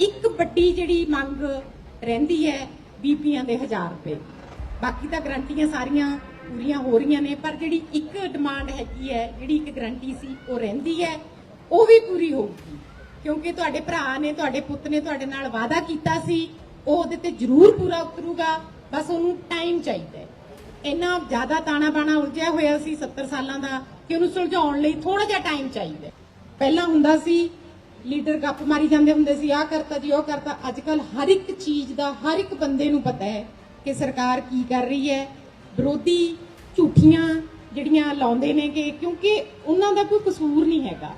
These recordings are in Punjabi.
ਇੱਕ ਵੱਡੀ ਜਿਹੜੀ ਮੰਗ ਰਹਿੰਦੀ ਹੈ ਬੀਪੀਆਂ ਦੇ 1000 ਰੁਪਏ। ਬਾਕੀ ਤਾਂ ਗਰੰਟੀਆਂ ਸਾਰੀਆਂ ਪੂਰੀਆਂ ਹੋ ਰਹੀਆਂ ਨੇ, ਪਰ ਜਿਹੜੀ ਇੱਕ ਡਿਮਾਂਡ ਹੈਗੀ ਹੈ, ਜਿਹੜੀ ਇੱਕ ਗਰੰਟੀ ਸੀ, ਉਹ ਰਹਿੰਦੀ ਹੈ, ਉਹ ਵੀ ਪੂਰੀ ਹੋਊਗੀ। ਕਿਉਂਕਿ ਤੁਹਾਡੇ ਭਰਾ ਨੇ, ਤੁਹਾਡੇ ਪੁੱਤ ਨੇ ਤੁਹਾਡੇ ਨਾਲ ਵਾਅਦਾ ਕੀਤਾ ਸੀ, ਉਹ ਉਹਦੇ ਤੇ ਜ਼ਰੂਰ ਪੂਰਾ ਉਤਰੂਗਾ, ਬਸ ਉਹਨੂੰ ਟਾਈਮ ਚਾਹੀਦਾ ਹੈ। ਇੰਨਾ ਜ਼ਿਆਦਾ ਤਾਣਾ ਬਾਣਾ ਉਲਝਿਆ ਹੋਇਆ ਸੀ 70 ਸਾਲਾਂ ਦਾ ਕਿ ਉਹਨੂੰ ਸੁਲਝਾਉਣ ਲਈ ਥੋੜਾ ਜਿਹਾ ਟਾਈਮ ਚਾਹੀਦਾ ਪਹਿਲਾਂ ਹੁੰਦਾ ਸੀ ਲੀਡਰ ਗੱਪ ਮਾਰੀ ਜਾਂਦੇ ਹੁੰਦੇ ਸੀ, ਆਹ ਕਰਤਾ ਜੀ, ਉਹ ਕਰਤਾ। ਅੱਜ ਕੱਲ ਹਰ ਇੱਕ ਚੀਜ਼ ਦਾ, ਹਰ ਇੱਕ ਬੰਦੇ ਨੂੰ ਪਤਾ ਹੈ ਕਿ ਸਰਕਾਰ ਕੀ ਕਰ ਰਹੀ ਹੈ। ਵਿਰੋਧੀ ਝੂਠੀਆਂ ਜਿਹੜੀਆਂ ਲਾਉਂਦੇ ਨੇਗੇ ਕਿਉਂਕਿ ਉਹਨਾਂ ਦਾ ਕੋਈ ਕਸੂਰ ਨਹੀਂ ਹੈਗਾ।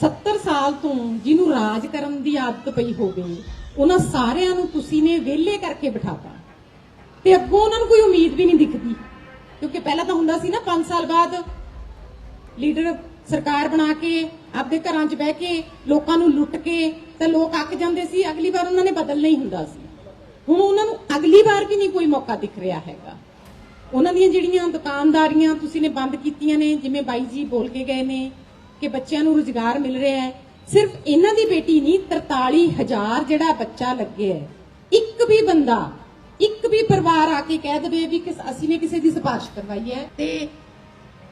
70 ਸਾਲ ਤੋਂ ਜਿਹਨੂੰ ਰਾਜ ਕਰਨ ਦੀ ਆਦਤ ਪਈ ਹੋਵੇ, ਉਹਨਾਂ ਸਾਰਿਆਂ ਨੂੰ ਤੁਸੀਂ ਨੇ ਵਿਹਲੇ ਕਰਕੇ ਬਿਠਾਤਾ। ਤੇ ਅੱਗੋਂ ਉਹਨਾਂ ਨੂੰ ਕੋਈ ਉਮੀਦ ਵੀ ਨਹੀਂ ਦਿਖਦੀ। ਕਿਉਂਕਿ ਪਹਿਲਾਂ ਤਾਂ ਹੁੰਦਾ ਸੀ ਨਾ 5 ਸਾਲ ਬਾਅਦ ਲੀਡਰ ਸਰਕਾਰ ਬਣਾ ਕੇ, ਆਪਦੇ ਘਰਾਂ 'ਚ ਬਹਿ ਕੇ, ਲੋਕਾਂ ਨੂੰ ਲੁੱਟ ਕੇ, ਤੇ ਲੋਕ ਅੱਕ ਜਾਂਦੇ ਸੀ, ਅਗਲੀ ਵਾਰ ਉਹਨਾਂ ਨੇ ਬਦਲਣਾ ਹੀ ਹੁੰਦਾ ਸੀ। ਹੁਣ ਉਹਨਾਂ ਨੂੰ ਅਗਲੀ ਵਾਰ ਵੀ ਨਹੀਂ ਕੋਈ ਮੌਕਾ ਦਿਖ ਰਿਹਾ ਹੈਗਾ। ਉਹਨਾਂ ਦੀਆਂ ਜਿਹੜੀਆਂ ਦੁਕਾਨਦਾਰੀਆਂ ਤੁਸੀਂ ਨੇ ਬੰਦ ਕੀਤੀਆਂ ਨੇ, ਜਿਵੇਂ ਬਾਈ ਜੀ ਬੋਲ ਕੇ ਗਏ ਨੇ ਕਿ ਬੱਚਿਆਂ ਨੂੰ ਰੁਜ਼ਗਾਰ ਮਿਲ ਰਿਹਾ ਹੈ, ਸਿਰਫ ਇਹਨਾਂ ਦੀ ਬੇਟੀ ਨਹੀਂ 43000 ਜਿਹੜਾ ਬੱਚਾ ਲੱਗੇ ਹੈ, ਇੱਕ ਵੀ ਬੰਦਾ, ਇੱਕ ਵੀ ਪਰਿਵਾਰ ਆ ਕੇ ਕਹਿ ਦੇਵੇ ਵੀ ਕਿਸ ਅਸੀਂ ਨੇ ਕਿਸੇ ਦੀ ਸਿਫਾਰਿਸ਼ ਕਰਵਾਈ ਹੈ ਤੇ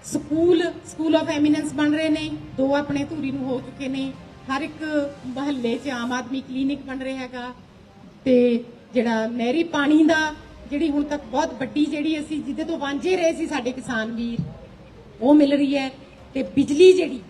ਸਕੂਲ ਸਕੂਲ ਆਫ ਐਮੀਨੈਂਸ ਬਣ ਰਹੇ ਨੇ। ਦੋ ਆਪਣੇ ਧੂਰੀ ਨੂੰ ਹੋ ਚੁੱਕੇ ਨੇ। ਹਰ ਇੱਕ ਮਹੱਲੇ 'ਚ ਆਮ ਆਦਮੀ ਕਲੀਨਿਕ ਬਣ ਰਿਹਾ ਹੈਗਾ। ਤੇ ਜਿਹੜਾ ਨਹਿਰੀ ਪਾਣੀ ਦਾ, ਜਿਹੜੀ ਹੁਣ ਤੱਕ ਬਹੁਤ ਵੱਡੀ ਜਿਹੜੀ ਅਸੀਂ ਜਿਹਦੇ ਤੋਂ ਵਾਂਝੇ ਰਹੇ ਸੀ ਸਾਡੇ ਕਿਸਾਨ ਵੀਰ, ਉਹ ਮਿਲ ਰਹੀ ਹੈ। ਤੇ ਬਿਜਲੀ ਜਿਹੜੀ,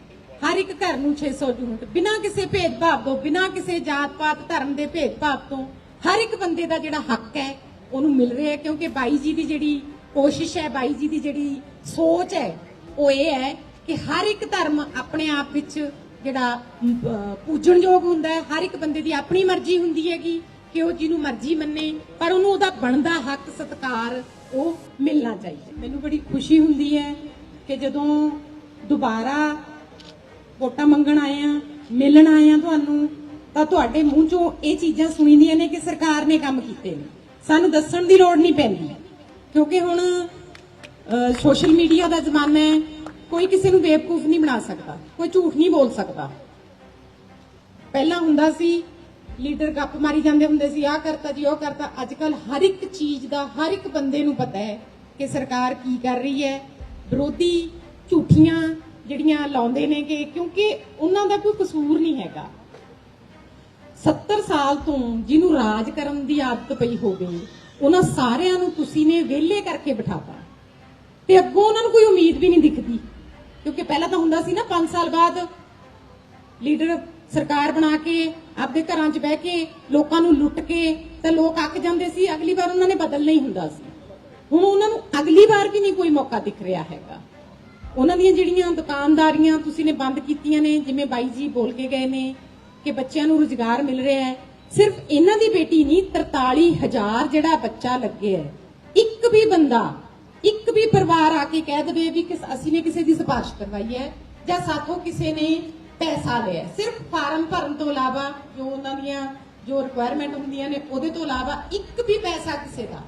ਹਰ ਇੱਕ ਘਰ ਨੂੰ 600 ਯੂਨਿਟ, ਬਿਨਾਂ ਕਿਸੇ ਭੇਦਭਾਵ ਤੋਂ, ਬਿਨਾਂ ਕਿਸੇ ਜਾਤ ਪਾਤ ਧਰਮ ਦੇ ਭੇਦਭਾਵ ਤੋਂ, ਹਰ ਇੱਕ ਬੰਦੇ ਦਾ ਜਿਹੜਾ ਹੱਕ ਹੈ, ਉਹਨੂੰ ਮਿਲ ਰਿਹਾ ਕਿਉਂਕਿ ਬਾਈ ਜੀ ਦੀ ਜਿਹੜੀ ਕੋਸ਼ਿਸ਼ ਹੈ ਬਾਈ ਜੀ ਦੀ ਜਿਹੜੀ ਸੋਚ ਹੈ, ਉਹ ਇਹ ਹੈ ਕਿ ਹਰ ਇੱਕ ਧਰਮ ਆਪਣੇ ਆਪ ਵਿੱਚ ਜਿਹੜਾ ਪੂਜਣਯੋਗ ਹੁੰਦਾ ਹੈ। ਹਰ ਇੱਕ ਬੰਦੇ ਦੀ ਆਪਣੀ ਮਰਜ਼ੀ ਹੁੰਦੀ ਹੈਗੀ ਕਿ ਉਹ ਜਿਹਨੂੰ ਮਰਜ਼ੀ ਮੰਨੇ, ਪਰ ਉਹਨੂੰ ਉਹਦਾ ਬਣਦਾ ਹੱਕ, ਸਤਕਾਰ, ਉਹ ਮਿਲਣਾ ਚਾਹੀਦਾ ਮੈਨੂੰ ਬੜੀ ਖੁਸ਼ੀ ਹੁੰਦੀ ਹੈ ਕਿ ਜਦੋਂ ਦੁਬਾਰਾ ਵੋਟਾਂ ਮੰਗਣ ਆਏ ਆ ਮਿਲਣ ਆਏ ਆ ਤੁਹਾਨੂੰ, ਤਾਂ ਤੁਹਾਡੇ ਮੂੰਹ ਚੋਂ ਇਹ ਚੀਜ਼ਾਂ ਸੁਣੀਦੀਆਂ ਨੇ ਕਿ ਸਰਕਾਰ ਨੇ ਕੰਮ ਕੀਤੇ ਨੇ। ਸਾਨੂੰ ਦੱਸਣ ਦੀ ਲੋੜ ਨਹੀਂ ਪੈਂਦੀ। ਕਿਉਂਕਿ ਹੁਣ ਸੋਸ਼ਲ ਮੀਡੀਆ ਦਾ ਜ਼ਮਾਨਾ ਹੈ, ਕੋਈ ਕਿਸੇ ਨੂੰ ਬੇਵਕੂਫ ਨਹੀਂ ਬਣਾ ਸਕਦਾ, ਕੋਈ ਝੂਠ ਨਹੀਂ ਬੋਲ ਸਕਦਾ। ਪਹਿਲਾਂ ਹੁੰਦਾ ਸੀ, ਲੀਡਰ ਗੱਪ ਮਾਰੀ ਜਾਂਦੇ ਹੁੰਦੇ ਸੀ, ਆਹ ਕਰਤਾ ਜੀ, ਉਹ ਕਰਤਾ। ਅੱਜ ਕੱਲ ਹਰ ਇੱਕ ਚੀਜ਼ ਦਾ, ਹਰ ਇੱਕ ਬੰਦੇ ਨੂੰ ਪਤਾ ਹੈ ਕਿ ਸਰਕਾਰ ਕੀ ਕਰ ਰਹੀ ਹੈ। ਵਿਰੋਧੀ ਝੂਠੀਆਂ ਜਿਹੜੀਆਂ ਲਾਉਂਦੇ ਨੇਗੇ ਕਿਉਂਕਿ ਉਹਨਾਂ ਦਾ ਕੋਈ ਕਸੂਰ ਨਹੀਂ ਹੈਗਾ। 70 ਸਾਲ ਤੋਂ ਜਿਹਨੂੰ ਰਾਜ ਕਰਨ ਦੀ ਆਦਤ ਪਈ ਹੋਵੇ ਉਹਨਾਂ ਸਾਰਿਆਂ ਨੂੰ ਤੁਸੀਂ ਨੇ ਵਿਹਲੇ ਕਰਕੇ ਬਿਠਾਤਾ। ਤੇ ਅੱਗੋਂ ਉਹਨਾਂ ਨੂੰ ਕੋਈ ਉਮੀਦ ਵੀ ਨਹੀਂ ਦਿਖਦੀ। ਕਿਉਂਕਿ ਪਹਿਲਾਂ ਤਾਂ ਹੁੰਦਾ ਸੀ ਨਾ 5 ਸਾਲ ਬਾਅਦ ਲੀਡਰ ਸਰਕਾਰ ਬਣਾ ਕੇ, ਆਪਦੇ ਘਰਾਂ 'ਚ ਬਹਿ ਕੇ, ਲੋਕਾਂ ਨੂੰ ਲੁੱਟ ਕੇ, ਤਾਂ ਲੋਕ ਅੱਕ ਜਾਂਦੇ ਸੀ, ਅਗਲੀ ਵਾਰ ਉਹਨਾਂ ਨੇ ਬਦਲਣਾ ਹੀ ਹੁੰਦਾ ਸੀ। ਹੁਣ ਉਹਨਾਂ ਨੂੰ ਅਗਲੀ ਵਾਰ ਵੀ ਨਹੀਂ ਕੋਈ ਮੌਕਾ ਦਿਖ ਰਿਹਾ ਹੈਗਾ। ਉਹਨਾਂ ਦੀਆਂ ਜਿਹੜੀਆਂ ਦੁਕਾਨਦਾਰੀਆਂ ਤੁਸੀਂ ਨੇ ਬੰਦ ਕੀਤੀਆਂ ਨੇ, ਜਿਵੇਂ ਬਾਈ ਜੀ ਬੋਲ ਕੇ ਗਏ ਨੇ ਕਿ ਬੱਚਿਆਂ ਨੂੰ ਰੁਜ਼ਗਾਰ ਮਿਲ ਰਿਹਾ ਹੈ ਸਿਰਫ ਇਹਨਾਂ ਦੀ ਬੇਟੀ ਨਹੀਂ 43000 ਜਿਹੜਾ ਬੱਚਾ ਲੱਗੇ ਹੈ। ਇੱਕ ਵੀ ਬੰਦਾ, ਇੱਕ ਵੀ ਪਰਿਵਾਰ ਆ ਕੇ ਕਹਿ ਦੇਵੇ ਵੀ ਕਿਸ ਅਸੀਂ ਨੇ ਕਿਸੇ ਦੀ ਸਿਫਾਰਿਸ਼ ਕਰਵਾਈ ਹੈ ਜਾਂ ਸਾਥੋਂ ਕਿਸੇ ਨੇ ਪੈਸਾ ਲਿਆ। ਸਿਰਫ ਫਾਰਮ ਭਰਨ ਤੋਂ ਇਲਾਵਾ ਜੋ ਉਹਨਾਂ ਦੀਆਂ ਜੋ ਰਿਕੁਆਇਰਮੈਂਟ ਹੁੰਦੀਆਂ ਨੇ, ਉਹਦੇ ਤੋਂ ਇਲਾਵਾ ਇੱਕ ਵੀ ਪੈਸਾ ਕਿਸੇ ਦਾ।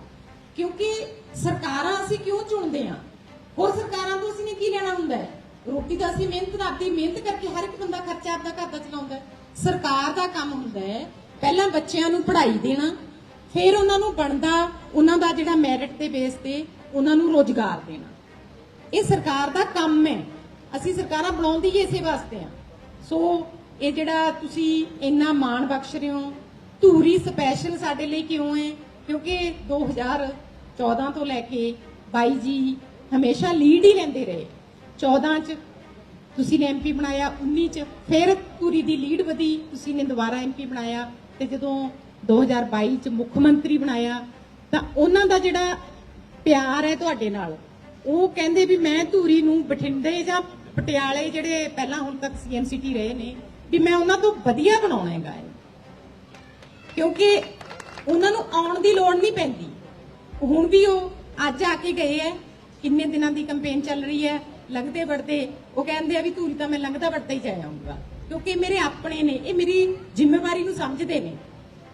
ਕਿਉਂਕਿ ਸਰਕਾਰਾਂ ਅਸੀਂ ਕਿਉਂ ਚੁਣਦੇ ਆ ਹੋਰ ਸਰਕਾਰਾਂ ਤੋਂ ਅਸੀਂ ਨੇ ਕੀ ਲੈਣਾ ਹੁੰਦਾ ਹੈ? ਰੋਟੀ ਦਾ ਅਸੀਂ ਮਿਹਨਤ ਕਰਦੀ ਮਿਹਨਤ ਕਰਕੇ ਹਰ ਇੱਕ ਬੰਦਾ ਖਰਚਾ ਆਪਦਾ ਘਰ ਦਾ ਚਲਾਉਂਦਾ ਸਰਕਾਰ ਦਾ ਕੰਮ ਹੁੰਦਾ ਹੈ ਪਹਿਲਾਂ ਬੱਚਿਆਂ ਨੂੰ ਪੜ੍ਹਾਈ ਦੇਣਾ, ਫਿਰ ਉਹਨਾਂ ਨੂੰ ਬਣਦਾ, ਉਹਨਾਂ ਦਾ ਜਿਹੜਾ ਮੈਰਿਟ ਦੇ ਬੇਸ ਤੇ ਉਹਨਾਂ ਨੂੰ ਰੋਜ਼ਗਾਰ ਦੇਣਾ। ਇਹ ਸਰਕਾਰ ਦਾ ਕੰਮ ਹੈ। ਅਸੀਂ ਸਰਕਾਰਾਂ ਬਣਾਉਂਦੀ ਇਸੇ ਵਾਸਤੇ ਆ ਸੋ ਇਹ ਜਿਹੜਾ ਤੁਸੀਂ ਇੰਨਾ ਮਾਣ ਬਖਸ਼ ਰਹੇ ਹੋ, ਧੂਰੀ ਸਪੈਸ਼ਲ ਸਾਡੇ ਲਈ ਕਿਉਂ ਹੈ? ਕਿਉਂਕਿ 2014 ਤੋਂ ਲੈ ਕੇ 22 ਜੀ ਹਮੇਸ਼ਾ ਲੀਡ ਹੀ ਲੈਂਦੇ ਰਹੇ। 14 ਚ ਤੁਸੀਂ ਨੇ ਐਮਪੀ ਬਣਾਇਆ 19 ਚ ਫਿਰ ਧੂਰੀ ਦੀ ਲੀਡ ਵਧੀ, ਤੁਸੀਂ ਨੇ ਦੁਬਾਰਾ ਐਮਪੀ ਬਣਾਇਆ। ਤੇ ਜਦੋਂ 2022 ਚ ਮੁੱਖ ਮੰਤਰੀ ਬਣਾਇਆ, ਤਾਂ ਉਹਨਾਂ ਦਾ ਜਿਹੜਾ ਪਿਆਰ ਹੈ ਤੁਹਾਡੇ ਨਾਲ, ਉਹ ਕਹਿੰਦੇ ਵੀ ਮੈਂ ਧੂਰੀ ਨੂੰ ਬਠਿੰਡੇ ਜਾਂ ਪਟਿਆਲੇ ਜਿਹੜੇ ਪਹਿਲਾਂ ਹੁਣ ਤੱਕ ਸੀਐਮਸੀਟੀ ਰਹੇ ਨੇ, ਵੀ ਮੈਂ ਉਹਨਾਂ ਤੋਂ ਵਧੀਆ ਬਣਾਉਣਾ ਹੈਗਾ ਕਿਉਂਕਿ ਉਹਨਾਂ ਨੂੰ ਆਉਣ ਦੀ ਲੋੜ ਨਹੀਂ ਪੈਂਦੀ। ਹੁਣ ਵੀ ਉਹ ਅੱਜ ਆ ਕੇ ਗਏ ਐ ਕਿੰਨੇ ਦਿਨਾਂ ਦੀ ਕੈਂਪੇਨ ਚੱਲ ਰਹੀ ਹੈ, ਲੰਘਦੇ ਵੜਦੇ, ਉਹ ਕਹਿੰਦੇ ਆ ਵੀ ਧੂਰੀ ਤਾਂ ਮੈਂ ਲੰਘਦਾ ਵੜਦਾ ਹੀ ਜਾਇਆ ਆਉਂਗਾ ਕਿਉਂਕਿ ਮੇਰੇ ਆਪਣੇ ਨੇ, ਇਹ ਮੇਰੀ ਜ਼ਿੰਮੇਵਾਰੀ ਨੂੰ ਸਮਝਦੇ ਨੇ।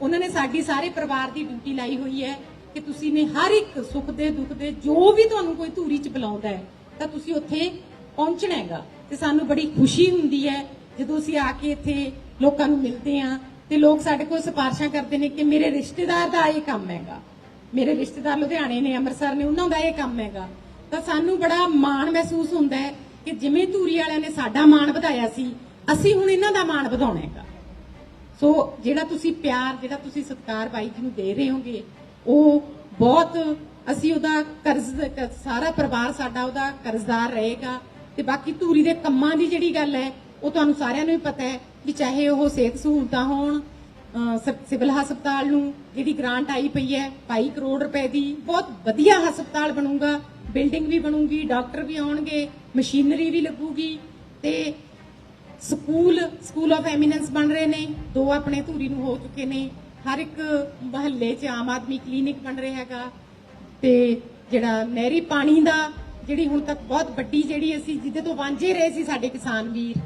ਉਹਨਾਂ ਨੇ ਸਾਡੀ ਸਾਰੇ ਪਰਿਵਾਰ ਦੀ ਡਿਊਟੀ ਲਾਈ ਹੋਈ ਹੈ ਕਿ ਤੁਸੀਂ ਨੇ ਹਰ ਇੱਕ ਸੁੱਖ ਦੇ, ਦੁੱਖ ਦੇ, ਜੋ ਵੀ ਤੁਹਾਨੂੰ ਕੋਈ ਧੂਰੀ ਚ ਬੁਲਾਉਂਦਾ ਹੈ, ਤਾਂ ਤੁਸੀਂ ਉੱਥੇ ਪਹੁੰਚਣਾ ਹੈਗਾ। ਤੇ ਸਾਨੂੰ ਬੜੀ ਖੁਸ਼ੀ ਹੁੰਦੀ ਹੈ ਜਦੋਂ ਅਸੀਂ ਆ ਕੇ ਇੱਥੇ ਲੋਕਾਂ ਨੂੰ ਮਿਲਦੇ ਆ ਤੇ ਲੋਕ ਸਾਡੇ ਕੋਲ ਸਿਫਾਰਸ਼ਾਂ ਕਰਦੇ ਨੇ ਕਿ ਮੇਰੇ ਰਿਸ਼ਤੇਦਾਰ ਦਾ ਇਹ ਕੰਮ ਹੈਗਾ। ਮੇਰੇ ਰਿਸ਼ਤੇਦਾਰ ਲੁਧਿਆਣੇ ਨੇ, ਅੰਮ੍ਰਿਤਸਰ ਨੇ, ਉਹਨਾਂ ਦਾ ਇਹ ਕੰਮ ਹੈਗਾ। ਤਾਂ ਸਾਨੂੰ ਬੜਾ ਮਾਣ ਮਹਿਸੂਸ ਹੁੰਦਾ ਹੈ ਕਿ ਜਿਵੇਂ ਧੂਰੀ ਵਾਲਿਆਂ ਨੇ ਸਾਡਾ ਮਾਣ ਵਧਾਇਆ ਸੀ ਅਸੀਂ ਹੁਣ ਇਹਨਾਂ ਦਾ ਮਾਣ ਵਧਾਉਣਾ ਹੈਗਾ। ਸੋ ਜਿਹੜਾ ਤੁਸੀਂ ਪਿਆਰ, ਜਿਹੜਾ ਤੁਸੀਂ ਸਤਿਕਾਰ ਬਾਈ ਜੀ ਨੂੰ ਦੇ ਰਹੇ ਹੋਗੇ, ਉਹ ਬਹੁਤ ਅਸੀਂ ਉਹਦਾ ਕਰਜ਼ ਸਾਰਾ ਪਰਿਵਾਰ ਸਾਡਾ ਉਹਦਾ ਕਰਜ਼ਦਾਰ ਰਹੇਗਾ। ਤੇ ਬਾਕੀ ਧੂਰੀ ਦੇ ਕੰਮਾਂ ਦੀ ਜਿਹੜੀ ਗੱਲ ਹੈ, ਉਹ ਤੁਹਾਨੂੰ ਸਾਰਿਆਂ ਨੂੰ ਹੀ ਪਤਾ ਹੈ ਕਿ ਚਾਹੇ ਉਹ ਸਿਹਤ ਸਹੂਲਤਾਂ ਹੋਣ ਸਿਵਲ ਹਸਪਤਾਲ ਨੂੰ ਜਿਹੜੀ ਗ੍ਰਾਂਟ ਆਈ ਪਈ ਹੈ 22 ਕਰੋੜ ਰੁਪਏ ਦੀ, ਬਹੁਤ ਵਧੀਆ ਹਸਪਤਾਲ ਬਣੂਗਾ ਬਿਲਡਿੰਗ ਵੀ ਬਣੂਗੀ ਡਾਕਟਰ ਵੀ ਆਉਣਗੇ ਮਸ਼ੀਨਰੀ ਵੀ ਲੱਗੂਗੀ। ਤੇ ਸਕੂਲ ਸਕੂਲ ਆਫ ਐਮੀਨੈਂਸ ਬਣ ਰਹੇ ਨੇ। ਦੋ ਆਪਣੇ ਧੂਰੀ ਨੂੰ ਹੋ ਚੁੱਕੇ ਨੇ। ਹਰ ਇੱਕ ਮਹੱਲੇ 'ਚ ਆਮ ਆਦਮੀ ਕਲੀਨਿਕ ਬਣ ਰਿਹਾ ਹੈਗਾ। ਤੇ ਜਿਹੜਾ ਨਹਿਰੀ ਪਾਣੀ ਦਾ, ਜਿਹੜੀ ਹੁਣ ਤੱਕ ਬਹੁਤ ਵੱਡੀ ਜਿਹੜੀ ਅਸੀਂ ਜਿਹਦੇ ਤੋਂ ਵਾਂਝੇ ਰਹੇ ਸੀ ਸਾਡੇ ਕਿਸਾਨ ਵੀਰ,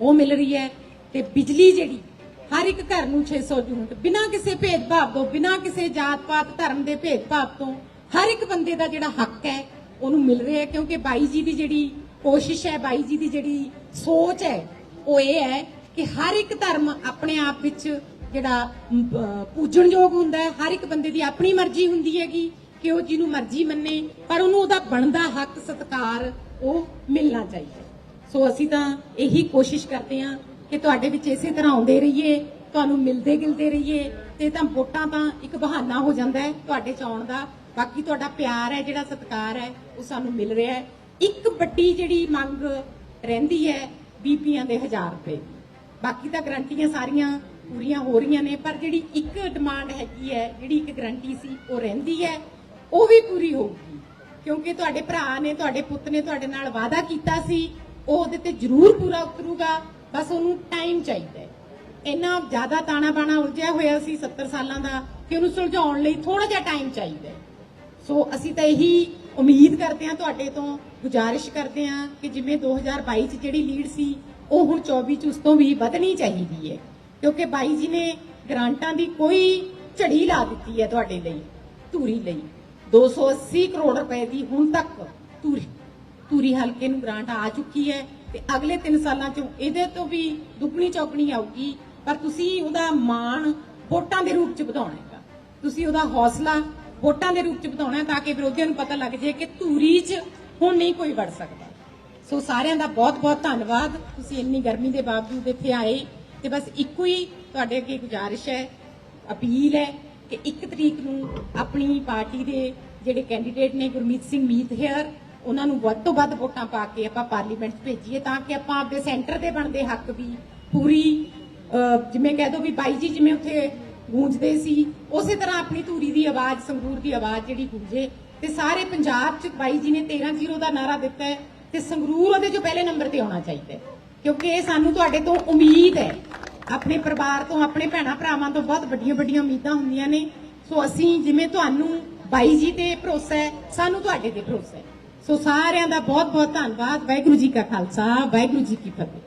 ਉਹ ਮਿਲ ਰਹੀ ਹੈ। ਤੇ ਬਿਜਲੀ ਜਿਹੜੀ, ਹਰ ਇੱਕ ਘਰ ਨੂੰ 600 ਯੂਨਿਟ, ਬਿਨਾਂ ਕਿਸੇ ਭੇਦਭਾਵ ਤੋਂ, ਬਿਨਾਂ ਕਿਸੇ ਜਾਤ ਪਾਤ ਧਰਮ ਦੇ ਭੇਦਭਾਵ ਤੋਂ, ਹਰ ਇੱਕ ਬੰਦੇ ਦਾ ਜਿਹੜਾ ਹੱਕ ਹੈ, ਉਹਨੂੰ ਮਿਲ ਰਿਹਾ ਕਿਉਂਕਿ ਬਾਈ ਜੀ ਦੀ ਜਿਹੜੀ ਕੋਸ਼ਿਸ਼ ਹੈ, ਬਾਈ ਜੀ ਦੀ ਜਿਹੜੀ ਸੋਚ ਹੈ, ਉਹ ਇਹ ਹੈ ਕਿ ਹਰ ਇੱਕ ਧਰਮ ਆਪਣੇ ਆਪ ਵਿੱਚ ਜਿਹੜਾ ਪੂਜਣਯੋਗ ਹੁੰਦਾ ਹੈ, ਹਰ ਇੱਕ ਬੰਦੇ ਦੀ ਆਪਣੀ ਮਰਜ਼ੀ ਹੁੰਦੀ ਹੈਗੀ ਕਿ ਉਹ ਜਿਹਨੂੰ ਮਰਜ਼ੀ ਮੰਨੇ, ਪਰ ਉਹਨੂੰ ਉਹਦਾ ਬਣਦਾ ਹੱਕ, ਸਤਕਾਰ ਉਹ ਮਿਲਣਾ ਚਾਹੀਦਾ। ਸੋ ਅਸੀਂ ਤਾਂ ਇਹੀ ਕੋਸ਼ਿਸ਼ ਕਰਦੇ ਹਾਂ ਕਿ ਤੁਹਾਡੇ ਵਿੱਚ ਇਸੇ ਤਰ੍ਹਾਂ ਆਉਂਦੇ ਰਹੀਏ, ਤੁਹਾਨੂੰ ਮਿਲਦੇ ਗਿਲਦੇ ਰਹੀਏ, ਤੇ ਤਾਂ ਵੋਟਾਂ ਤਾਂ ਇੱਕ ਬਹਾਨਾ ਹੋ ਜਾਂਦਾ ਹੈ, ਤੁਹਾਡੇ ਚ ਆਉਣ ਦਾ। ਬਾਕੀ ਤੁਹਾਡਾ ਪਿਆਰ ਹੈ, ਜਿਹੜਾ ਸਤਿਕਾਰ ਹੈ, ਉਹ ਸਾਨੂੰ ਮਿਲ ਰਿਹਾ ਹੈ। ਇੱਕ ਵੱਡੀ ਜਿਹੜੀ ਮੰਗ ਰਹਿੰਦੀ ਹੈ ਬੀਪੀਆਂ ਦੇ 1000 ਰੁਪਏ। ਦੀ। ਬਾਕੀ ਤਾਂ ਗਰੰਟੀਆਂ ਸਾਰੀਆਂ ਪੂਰੀਆਂ ਹੋ ਰਹੀਆਂ ਨੇ, ਪਰ ਜਿਹੜੀ ਇੱਕ ਡਿਮਾਂਡ ਹੈਗੀ ਹੈ, ਜਿਹੜੀ ਇੱਕ ਗਰੰਟੀ ਸੀ, ਉਹ ਰਹਿੰਦੀ ਹੈ। ਉਹ ਵੀ ਪੂਰੀ ਹੋਊਗੀ, ਕਿਉਂਕਿ ਤੁਹਾਡੇ ਭਰਾ ਨੇ, ਤੁਹਾਡੇ ਪੁੱਤ ਨੇ ਤੁਹਾਡੇ ਨਾਲ ਵਾਅਦਾ ਕੀਤਾ ਸੀ, ਉਹ ਉਹਦੇ ਤੇ ਜ਼ਰੂਰ ਪੂਰਾ ਉਤਰੂਗਾ, ਬਸ ਉਹਨੂੰ ਟਾਈਮ ਚਾਹੀਦਾ ਹੈ। ਇੰਨਾ ਜ਼ਿਆਦਾ ਤਾਣਾ ਬਾਣਾ ਉਲਝਿਆ ਹੋਇਆ ਸੀ 70 ਸਾਲਾਂ ਦਾ, ਕਿ ਉਹਨੂੰ ਸੁਲਝਾਉਣ ਲਈ ਥੋੜਾ ਜਿਹਾ ਟਾਈਮ ਚਾਹੀਦਾ ਸੋ ਅਸੀਂ ਤਾਂ ਇਹੀ ਉਮੀਦ ਕਰਦੇ ਹਾਂ ਤੁਹਾਡੇ ਤੋਂ ਗੁਜ਼ਾਰਿਸ਼ ਕਰਦੇ ਹਾਂ ਕਿ ਜਿਵੇਂ 2022 ਚ ਜਿਹੜੀ ਲੀਡ ਸੀ, ਉਹ ਹੁਣ 24 ਚ ਉਸ ਤੋਂ ਵੀ ਵਧਣੀ ਚਾਹੀਦੀ ਹੈ। ਕਿਉਂਕਿ ਬਾਈ ਜੀ ਨੇ ਗ੍ਰਾਂਟਾਂ ਦੀ ਕੋਈ ਝੜੀ ਲਾ ਦਿੱਤੀ ਹੈ ਤੁਹਾਡੇ ਲਈ, ਧੂਰੀ ਲਈ। 280 ਕਰੋੜ ਰੁਪਏ ਦੀ ਹੁਣ ਤੱਕ ਧੂਰੀ ਧੂਰੀ ਹਲਕੇ ਨੂੰ ਗ੍ਰਾਂਟ ਆ ਚੁੱਕੀ ਹੈ ਤੇ ਅਗਲੇ 3 ਸਾਲਾਂ ਚੋਂ ਇਹਦੇ ਤੋਂ ਵੀ ਦੁੱਗਣੀ ਚੌਗਣੀ ਆਊਗੀ। ਪਰ ਤੁਸੀਂ ਉਹਦਾ ਮਾਣ ਵੋਟਾਂ ਦੇ ਰੂਪ ਚ ਵਧਾਉਣਾ ਹੈਗਾ। ਤੁਸੀਂ ਉਹਦਾ ਹੌਸਲਾ ਵੋਟਾਂ ਦੇ ਰੂਪ ਚ ਵਧਾਉਣਾ ਤਾਂ ਕਿ ਵਿਰੋਧੀਆਂ ਨੂੰ ਪਤਾ ਲੱਗ ਜਾਏ ਕਿ ਧੂਰੀ 'ਚ ਹੁਣ ਨਹੀਂ ਕੋਈ ਵੜ ਸਕਦਾ। ਸੋ ਸਾਰਿਆਂ ਦਾ ਬਹੁਤ ਬਹੁਤ ਧੰਨਵਾਦ। ਤੁਸੀਂ ਇੰਨੀ ਗਰਮੀ ਦੇ ਬਾਵਜੂਦ ਇੱਥੇ ਆਏ ਤੇ ਬਸ ਇੱਕੋ ਹੀ ਤੁਹਾਡੇ ਅੱਗੇ ਗੁਜ਼ਾਰਿਸ਼ ਹੈ, ਅਪੀਲ ਹੈ ਕਿ 1 ਤਰੀਕ ਨੂੰ ਆਪਣੀ ਪਾਰਟੀ ਦੇ ਜਿਹੜੇ ਕੈਂਡੀਡੇਟ ਨੇ ਗੁਰਮੀਤ ਸਿੰਘ ਮੀਤ ਹੇਅਰ ਉਹਨਾਂ ਨੂੰ ਵੱਧ ਤੋਂ ਵੱਧ ਵੋਟਾਂ ਪਾ ਕੇ ਆਪਾਂ ਪਾਰਲੀਮੈਂਟ 'ਚ ਭੇਜੀਏ ਤਾਂ ਕਿ ਆਪਾਂ ਆਪਦੇ ਸੈਂਟਰ ਦੇ ਬਣਦੇ ਹੱਕ ਵੀ ਪੂਰੀ ਜਿਵੇਂ ਕਹਿ ਦੋ ਵੀ ਬਾਈ ਜੀ ਜਿਵੇਂ ਉੱਥੇ ਗੂੰਜਦੇ ਸੀ। ਉਸੇ ਤਰ੍ਹਾਂ ਆਪਣੀ ਧੂਰੀ ਦੀ ਆਵਾਜ਼, ਸੰਗਰੂਰ ਦੀ ਆਵਾਜ਼ ਜਿਹੜੀ ਗੂੰਜੇ, ਤੇ ਸਾਰੇ ਪੰਜਾਬ 'ਚ ਬਾਈ ਜੀ ਨੇ 13-0 ਦਾ ਨਾਰਾ ਦਿੱਤਾ ਹੈ ਤੇ ਸੰਗਰੂਰ ਉਹਦੇ 'ਚੋਂ ਪਹਿਲੇ ਨੰਬਰ ਤੇ ਆਉਣਾ ਚਾਹੀਦਾ ਹੈ। ਕਿਉਂਕਿ ਇਹ ਸਾਨੂੰ ਤੁਹਾਡੇ ਤੋਂ ਉਮੀਦ ਹੈ। ਆਪਣੇ ਪਰਿਵਾਰ ਤੋਂ, ਆਪਣੇ ਭੈਣਾ ਭਰਾਵਾਂ ਤੋਂ ਬਹੁਤ ਵੱਡੀਆਂ ਵੱਡੀਆਂ ਉਮੀਦਾਂ ਹੁੰਦੀਆਂ ਨੇ। ਸੋ ਅਸੀਂ ਜਿਵੇਂ ਤੁਹਾਨੂੰ ਬਾਈ ਜੀ ਤੇ ਭਰੋਸਾ ਹੈ, ਸਾਨੂੰ ਤੁਹਾਡੇ ਤੇ ਭਰੋਸਾ ਹੈ। ਸੋ ਸਾਰਿਆਂ ਦਾ ਬਹੁਤ ਬਹੁਤ ਧੰਨਵਾਦ। ਵਾਹਿਗੁਰੂ ਜੀ ਕਾ ਖਾਲਸਾ, ਵਾਹਿਗੁਰੂ ਜੀ ਕੀ ਫਤਿਹ।